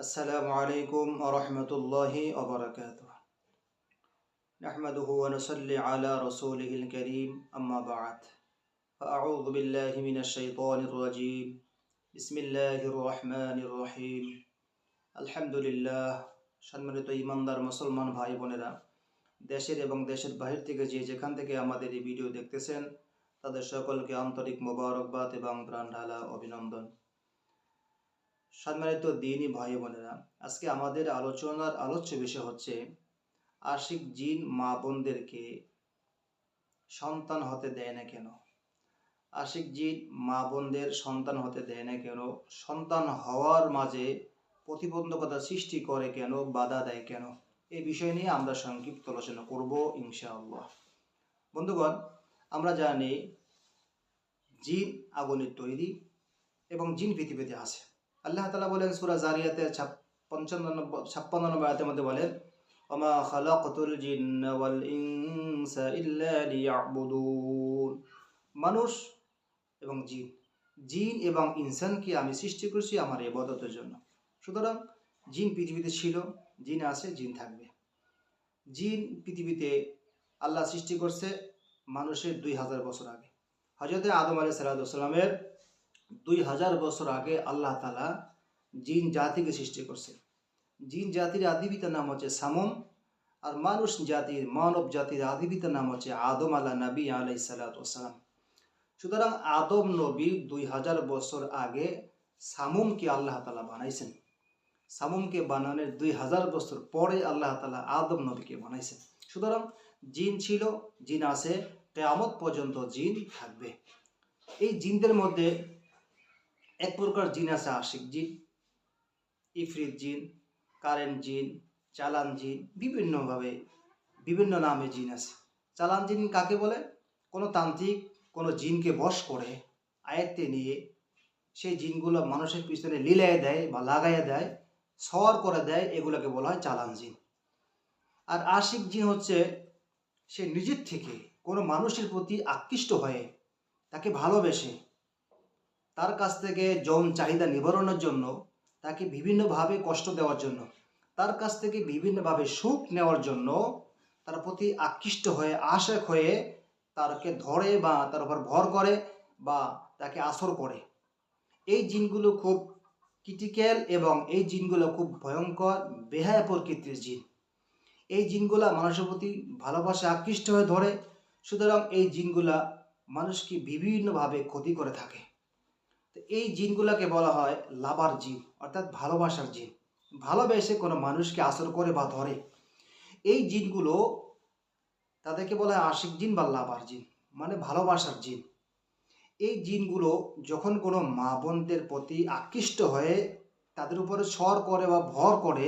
السلام عليكم ورحمة الله وبركاته نحمده ونصلي على رسوله الكريم أما بعد فأعوذ بالله من الشيطان الرجيم بسم الله الرحمن الرحيم الحمد لله সম্মানিত ইমানদার মুসলমান ভাই বোনেরা দেশের এবং দেশের বাহির থেকে যে যেখান থেকে আমাদের এই ভিডিও দেখতেছেন তাদের সকলকে আন্তরিক মোবারকবাদ এবং প্রাণঢালা অভিনন্দন সম্মানিত দিনই ভাই বোনেরা, আজকে আমাদের আলোচনার আলোচ্য বিষয় হচ্ছে আশিক জিন মা বোনদেরকে সন্তান হতে দেয় না কেন? আশিক জিন মা বোনদের সন্তান হতে দেয় না কেন? সন্তান হওয়ার মাঝে প্রতিবন্ধকতা সৃষ্টি করে কেন? বাধা দেয় কেন? এই বিষয় নিয়ে আমরা সংক্ষিপ্ত আলোচনা করব ইনশাআল্লাহ। বন্ধুগণ, আমরা জানি জিন আগুনের তৈরি এবং জিন পৃথিবীতে আছে। আল্লাহ তালা বলেন সুরা জারিয়াতে পঞ্চান্ন ছাপ্পান্ন নম্বর আয়াতের মধ্যে বলেন, ওমা খালাকতুল জিন্না ওয়াল ইনসা ইল্লা লিয়াবুদুন। মানুষ এবং জিন জিন এবং ইনসানকে আমি সৃষ্টি করছি আমার ইবাদতের জন্য। সুতরাং জিন পৃথিবীতে ছিল, জিন আছে, জিন থাকবে। জিন পৃথিবীতে আল্লাহ সৃষ্টি করছে মানুষের দুই হাজার বছর আগে। হজরত আদম আলী সাল্লামের দুই হাজার বছর আগে আল্লাহ তালা জিন জাতিকে সৃষ্টি করছে জিন জাতির আদিবিতার নাম হচ্ছে সামম, আর মানুষ জাতির, মানব জাতির আদিবিতার নাম হচ্ছে আদম আল্লাহ নবী আলাই সালাতাম সুতরাং আদম নবী দুই হাজার বছর আগে সামুমকে আল্লাহ তালা বানাইছেন। সামুমকে বানানোর দুই হাজার বছর পরে আল্লাহ তালা আদম নবীকে বানাইছেন। সুতরাং জিন ছিল, জিন আছে, কেয়ামত পর্যন্ত জিন থাকবে। এই জিনদের মধ্যে এক প্রকার জিন আছে আশিক জিন, ইফরিত জিন কারেন্ট জিন, চালান জিন, বিভিন্নভাবে বিভিন্ন নামে জিন আছে। চালান জিন কাকে বলে? কোনো তান্ত্রিক কোনো জিনকে বশ করে আয়ত্তে নিয়ে সেই জিনগুলো মানুষের পিছনে লীলায় দেয় বা লাগাইয়া দেয়, সওয়ার করে দেয়, এগুলোকে বলা হয় চালান জিন। আর আশিক জিন হচ্ছে সে নিজের থেকে কোনো মানুষের প্রতি আকৃষ্ট হয়ে তাকে ভালোবেসে তার কাছ থেকে যৌন চাহিদা নিবারণের জন্য, তাকে বিভিন্নভাবে কষ্ট দেওয়ার জন্য, তার কাছ থেকে বিভিন্নভাবে সুখ নেওয়ার জন্য, তার প্রতি আকৃষ্ট হয়ে আশেক হয়ে তারকে ধরে বা তার উপর ভর করে বা তাকে আসর করে। এই জিনগুলো খুব ক্রিটিক্যাল এবং এই জিনগুলো খুব ভয়ঙ্কর, বেহায়া প্রকৃতির জিন। এই জিনগুলা মানুষের প্রতি ভালোবাসা, আকৃষ্ট হয়ে ধরে, সুতরাং এই জিনগুলা মানুষকে বিভিন্নভাবে ক্ষতি করে থাকে। তো এই জিনগুলোকে বলা হয় লাভার জিন, অর্থাৎ ভালোবাসার জিন। ভালোবেসে কোনো মানুষকে আসর করে বা ধরে। এই জিনগুলো তাদেরকে বলা হয় আশিক জিন বা লাভার জিন মানে ভালোবাসার জিন। এই জিনগুলো যখন কোনো মা বোনদের প্রতি আকৃষ্ট হয়ে তাদের উপরে সর করে বা ভর করে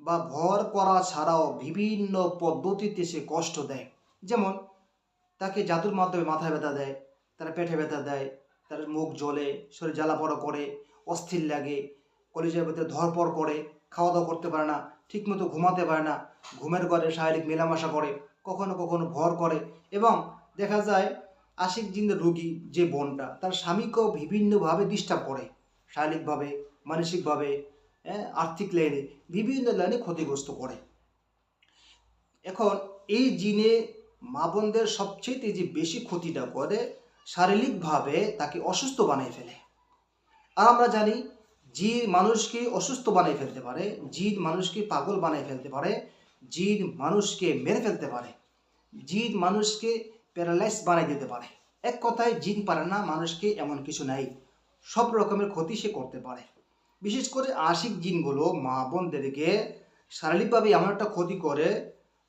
বা ভর করা ছাড়াও বিভিন্ন পদ্ধতিতে সে কষ্ট দেয়। যেমন তাকে জাদুর মাধ্যমে মাথায় ব্যথা দেয়, তারা পেটে ব্যথা দেয় তার মুখ জ্বলে শরীর জ্বালা পড়া করে অস্থির লাগে কলেজের ভিতরে ধরপড় করে খাওয়া দাওয়া করতে পারে না ঠিকমতো ঘুমাতে পারে না ঘুমের ঘরে শারীরিক মেলামেশা করে কখনো কখনো ভর করে এবং দেখা যায় আশিক জিনের রুগী যে বোনটা তার স্বামীকেও বিভিন্নভাবে ডিস্টার্ব করে শারীরিকভাবে মানসিকভাবে হ্যাঁ, আর্থিক লাইনে বিভিন্ন লাইনে ক্ষতিগ্রস্ত করে। এখন এই জিনে মা বোনদের সবচেয়ে যে বেশি ক্ষতিটা করে শারীরিকভাবে তাকে অসুস্থ বানিয়ে ফেলে। আর আমরা জানি জিন মানুষকে অসুস্থ বানিয়ে ফেলতে পারে, জিদ মানুষকে পাগল বানিয়ে ফেলতে পারে, জিদ মানুষকে মেরে ফেলতে পারে, জিদ মানুষকে প্যারালাইজ বানিয়ে দিতে পারে। এক কথায় জিন পারে না, মানুষকে এমন কিছু নাই। সব রকমের ক্ষতি সে করতে পারে। বিশেষ করে আশিক জিনগুলো মা বোনদেরকে শারীরিকভাবে এমন একটা ক্ষতি করে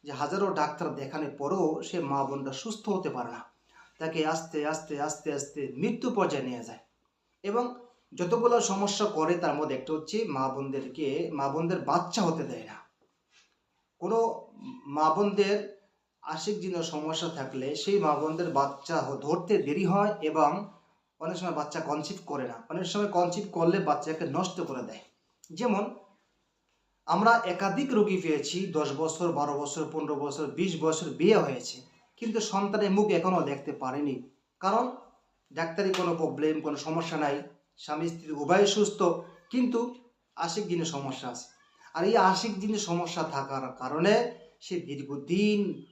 যে হাজারো ডাক্তার দেখানোর পরেও সে মা বোনটা সুস্থ হতে পারে না। তাকে আস্তে আস্তে আস্তে আস্তে মৃত্যু পর্যায়ে নিয়ে যায়। এবং যতগুলো সমস্যা করে তার মধ্যে একটা হচ্ছে মা বোনদেরকে, মা বোনদের বাচ্চা হতে দেয় না। কোনো মা বোনদের আশিক জিনের সমস্যা থাকলে সেই মা বোনদের বাচ্চা ধরতে দেরি হয় এবং অনেক সময় বাচ্চা কনসিভ করে না। অনেক সময় কনসিভ করলে বাচ্চাকে নষ্ট করে দেয়। যেমন আমরা একাধিক রোগী পেয়েছি, দশ বছর, বারো বছর, পনেরো বছর, বিশ বছর বিয়ে হয়েছে। কিন্তু সন্তানের মুখ এখনও দেখতে পারেনি। কারণ ডাক্তারি কোনো প্রবলেম কোনো সমস্যা নাই। স্বামী, স্ত্রী উভয় সুস্থ। কিন্তু আশিক জিনের সমস্যা আছে। আর এই আশিক জিনের সমস্যা থাকার কারণে সে দীর্ঘদিন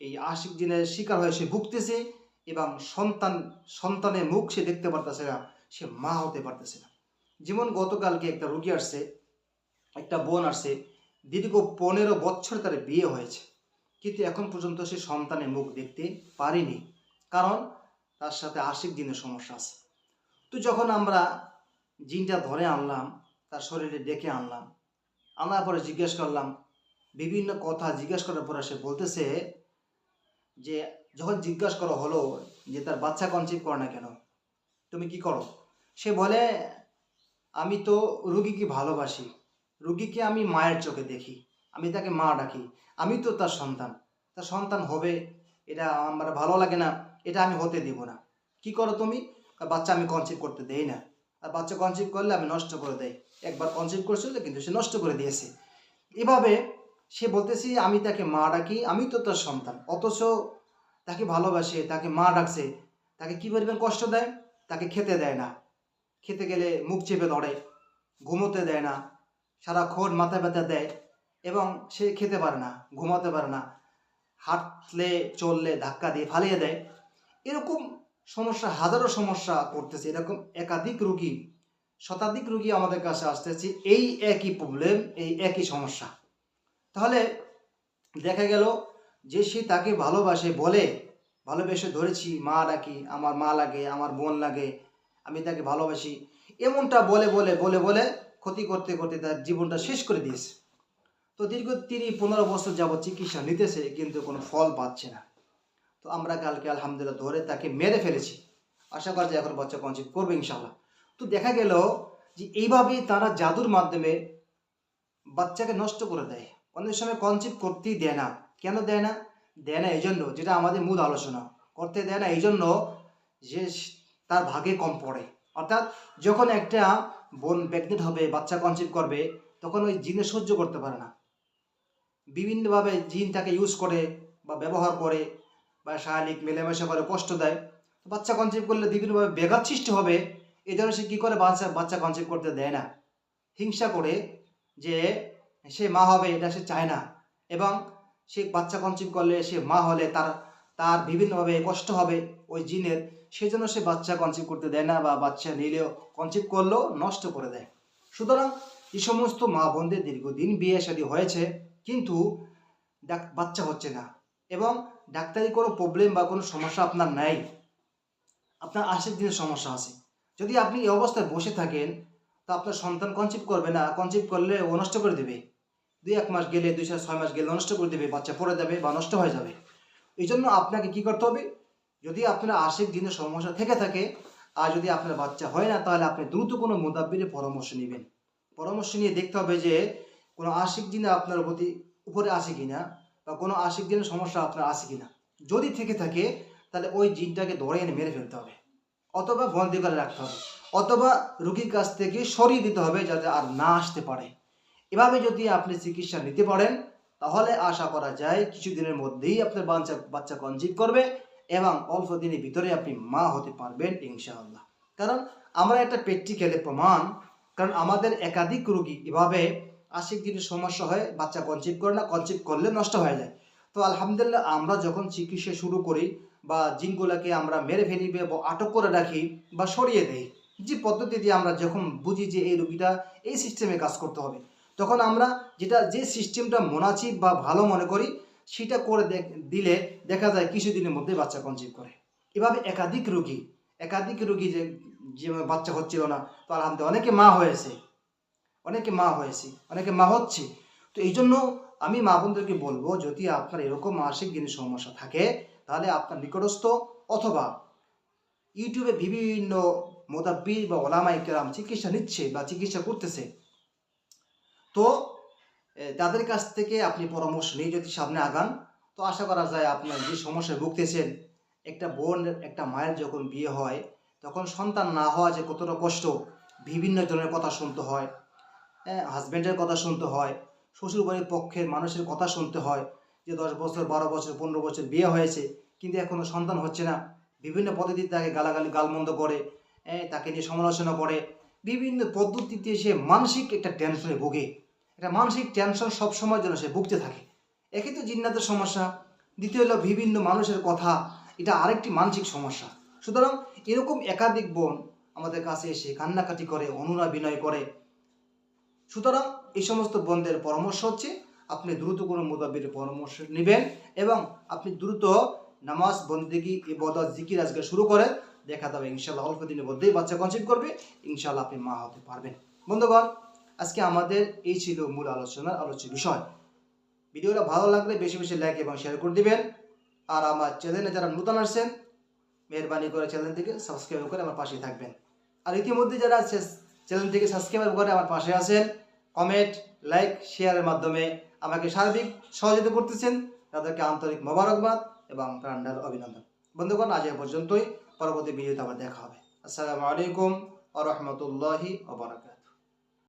এই আশিক জিনের শিকার হয়ে সে ভুগতেছে এবং সন্তান, সন্তানের মুখ সে দেখতে পারতেছে না, সে মা হতে পারতেছে না। যেমন গতকালকে একটা রুগী আসছে, একটা বোন আসছে, দীর্ঘ পনেরো বছর তার বিয়ে হয়েছে। কিন্তু এখন পর্যন্ত সে সন্তানের মুখ দেখতে পারিনি, কারণ তার সাথে আশিক জিনের সমস্যা আছে। তো যখন আমরা জিনটা ধরে আনলাম, তার শরীরে ডেকে আনলাম, আনার পরে জিজ্ঞেস করলাম, বিভিন্ন কথা জিজ্ঞেস করার পরে সে বলতেছে যে, যখন জিজ্ঞাসা করা হলো যে তার বাচ্চা কনসিভ করে না কেন, তুমি কি করো? সে বলে, আমি তো রুগীকে ভালোবাসি, রুগীকে আমি মায়ের চোখে দেখি আমি তাকে মা ডাকি। আমি তো তার সন্তান। তার সন্তান হবে, এটা আমার ভালো লাগে না, এটা আমি হতে দিব না। কি করো তুমি? বাচ্চা আমি কনসিভ করতে দেই না। আর বাচ্চা কনসিভ করলে আমি নষ্ট করে দেই। একবার কনসিভ করছিল, কিন্তু সে নষ্ট করে দিয়েছে। এভাবে সে বলতেছি, আমি তাকে মা ডাকি, আমি তো তার সন্তান। অথচ তাকে ভালোবাসে, তাকে মা ডাকছে। তাকে কী পরিমাণ কষ্ট দেয়? তাকে খেতে দেয় না। খেতে গেলে মুখ চেপে ধরে, ঘুমোতে দেয় না। সারাক্ষণ মাথা ব্যথা দেয়। এবং সে খেতে পারে না, ঘুমাতে পারে না। হাঁটলে, চললে ধাক্কা দিয়ে ফালিয়ে দেয়। এরকম সমস্যা, হাজারো সমস্যা করতেছে। এরকম একাধিক রুগী, শতাধিক রুগী আমাদের কাছে আসতেছে। এই একই প্রবলেম এই একই সমস্যা। তাহলে দেখা গেল যে সে তাকে ভালোবাসে বলে, ভালোবেসে ধরেছি, মা ডাকি, আমার মা লাগে, আমার বোন লাগে, আমি তাকে ভালোবাসি। এমনটা বলে বলে বলে বলে ক্ষতি করতে করতে তার জীবনটা শেষ করে দিয়েছে। তো দীর্ঘ তিনি, পনেরো বছর যাবৎ চিকিৎসা নিতেছে, কিন্তু কোনো ফল পাচ্ছে না। তো আমরা কালকে আলহামদুলিল্লাহ ধরে তাকে মেরে ফেলেছি। আশা করা যায় এখন বাচ্চা কনসিভ করবে ইনশাল্লাহ তো দেখা গেল যে এইভাবেই তারা জাদুর মাধ্যমে বাচ্চাকে নষ্ট করে দেয়। অনেক সময় কনসিভ করতেই দেয় না। কেন দেয় না? দেয় না এই জন্য যেটা আমাদের মূল আলোচনা। করতে দেয় না এই জন্য যে তার ভাগে কম পড়ে। অর্থাৎ যখন একটা বোন প্রেগনেন্ট হবে, বাচ্চা কনসিভ করবে, তখন ওই জিনে সহ্য করতে পারে না। বিভিন্নভাবে জিন তাকে ইউজ করে বা ব্যবহার করে বা শারীরিক মেলামেশা করে, কষ্ট দেয়। বাচ্চা কনসিভ করলে বিভিন্নভাবে বেঘাত সৃষ্টি হবে, এই জন্য সে কী করে বাচ্চা বাচ্চা কনসিভ করতে দেয় না। হিংসা করে যে সে মা হবে, এটা সে চায় না। এবং সে বাচ্চা কনসিভ করলে সে মা হলে তার তার বিভিন্নভাবে কষ্ট হবে ওই জিনের সেই জন্য সে বাচ্চা কনসিভ করতে দেয় না বা বাচ্চা নিলেও কনসিভ করলেও নষ্ট করে দেয়। সুতরাং এই সমস্ত মা বোনদের দীর্ঘদিন বিয়ে শাদী হয়েছে। কিন্তু বাচ্চা হচ্ছে না। এবং ডাক্তারি কোনো প্রবলেম বা কোনো সমস্যা আপনার নাই। আপনার আশেক দিনের সমস্যা আছে। যদি আপনি এই অবস্থায় বসে থাকেন, তো আপনার সন্তান কনসিভ করবে না। কনসিভ করলে ও নষ্ট করে দেবে। দুই এক মাস গেলে, দুই ছয় মাস গেলে নষ্ট করে দেবে, বাচ্চা পড়ে যাবে বা নষ্ট হয়ে যাবে। এই জন্য আপনাকে কি করতে হবে? যদি আপনার আশেক দিনের সমস্যা থেকে থাকে, আর যদি আপনার বাচ্চা হয় না, তাহলে আপনি দ্রুত কোনো মোদাব্বিরের পরামর্শ নেবেন। পরামর্শ নিয়ে দেখতে হবে যে কোনো আশিক দিনে আপনার প্রতি উপরে আছে কিনা বা কোনো আশিক দিনের সমস্যা আপনার আসে কিনা? যদি থেকে থাকে, তাহলে ওই জিনটাকে ধরে এনে মেরে ফেলতে হবে। অথবা বন্দি করে রাখতে হবে। অথবা রুগীর কাছ থেকে সরিয়ে দিতে হবে যাতে আর না আসতে পারে। এভাবে যদি আপনি চিকিৎসা নিতে পারেন, তাহলে আশা করা যায় কিছুদিনের মধ্যেই আপনার বাচ্চা বাচ্চা কনজিভ করবে এবং অল্প দিনের ভিতরে আপনি মা হতে পারবেন ইনশাআল্লাহ। কারণ আমরা একটা প্র্যাকটিক্যালে প্রমাণ, কারণ আমাদের একাধিক রুগী এভাবে আশিক দিনের সমস্যা হয়, বাচ্চা কনসিভ করে না কনসিভ করলে নষ্ট হয়ে যায়। তো আলহামদুলিল্লাহ আমরা যখন চিকিৎসা শুরু করি বা জিনগুলোকে আমরা মেরে ফেলি বা আটক করে রাখি বা সরিয়ে দেই, যে পদ্ধতি দিয়ে আমরা যখন বুঝি যে এই রুগীটা এই সিস্টেমে কাজ করতে হবে, তখন আমরা যেটা, যে সিস্টেমটা মোনাচিব বা ভালো মনে করি, সেটা করে দিলে দেখা যায় কিছুদিনের মধ্যে বাচ্চা কনসিভ করে। এভাবে একাধিক রুগী একাধিক রুগী যে যে বাচ্চা হচ্ছিল না, তো আলহামদুলিল্লাহ অনেকে মা হয়েছে। অনেকে মা হয়েছি, অনেকে মা হচ্ছে। তো এই জন্য আমি মা বোনদেরকে বলব, যদি আপনার এরকম মাসিক দিনের সমস্যা থাকে, তাহলে আপনার নিকটস্থ অথবা ইউটিউবে বিভিন্ন মোদাব্বির বা ওলামাই কেরাম চিকিৎসা নিচ্ছে বা চিকিৎসা করতেছে, তো তাদের কাছ থেকে আপনি পরামর্শ নিয়ে যদি সামনে আগান, তো আশা করা যায় আপনার যে সমস্যায় ভুগতেছেন, একটা বোন, একটা মায়ের যখন বিয়ে হয়, তখন সন্তান না হওয়া যে কতটা কষ্ট, বিভিন্ন জনের কথা শুনতে হয় হাজব্যান্ডের কথা শুনতে হয়, শ্বশুরবাড়ির পক্ষের মানুষের কথা শুনতে হয় যে দশ বছর, বারো বছর, পনেরো বছর বিয়ে হয়েছে, কিন্তু এখনও সন্তান হচ্ছে না। বিভিন্ন পদ্ধতিতে তাকে গালাগালি, গালমন্দ করে তাকে নিয়ে সমালোচনা করে। বিভিন্ন পদ্ধতিতে সে মানসিক একটা টেনশনে ভোগে। একটা মানসিক টেনশন সবসময় যেন সে ভুগতে থাকে। একে তো জিন্নাতের সমস্যা, দ্বিতীয় হলো বিভিন্ন মানুষের কথা, এটা আরেকটি মানসিক সমস্যা। সুতরাং এরকম একাধিক বোন আমাদের কাছে এসে কান্নাকাটি করে অনুরা বিনয় করে। সুতরাং এই সমস্ত বোনদের পরামর্শ হচ্ছে, আপনি দ্রুত কোনো মুদাবির পরামর্শ নেবেন এবং আপনি দ্রুত নামাজ, বন্দেগি, ইবাদত, জিকির আজকে শুরু করেন। দেখা যাবে ইনশাল্লাহ অল্প দিনের মধ্যেই বাচ্চা কনসিভ করবে। ইনশাল্লাহ আপনি মা হতে পারবেন। বন্ধুগণ, আজকে আমাদের এই ছিল মূল আলোচনার আলোচ্য বিষয়। ভিডিওটা ভালো লাগলে বেশি বেশি লাইক এবং শেয়ার করে দিবেন। আর আমার চ্যানেলে যারা নতুন আসছেন, মেহরবানি করে চ্যানেলটিকে সাবস্ক্রাইব করে আমার পাশে থাকবেন। আর ইতিমধ্যে যারা চ্যানেলটিকে সাবস্ক্রাইব করে আমার পাশে আছেন কমেন্ট লাইক শেয়ারের মাধ্যমে আমাকে সার্বিক সহযোগিতা করতেছেন। তাদেরকে আন্তরিক মোবারকবাদ এবং প্রাণডাল অভিনন্দন। বন্ধুগণ, আজ এ পর্যন্তই। পরবর্তী ভিডিওতে আবার দেখা হবে। আসসালামু আলাইকুম আ রহমতুল্লাহি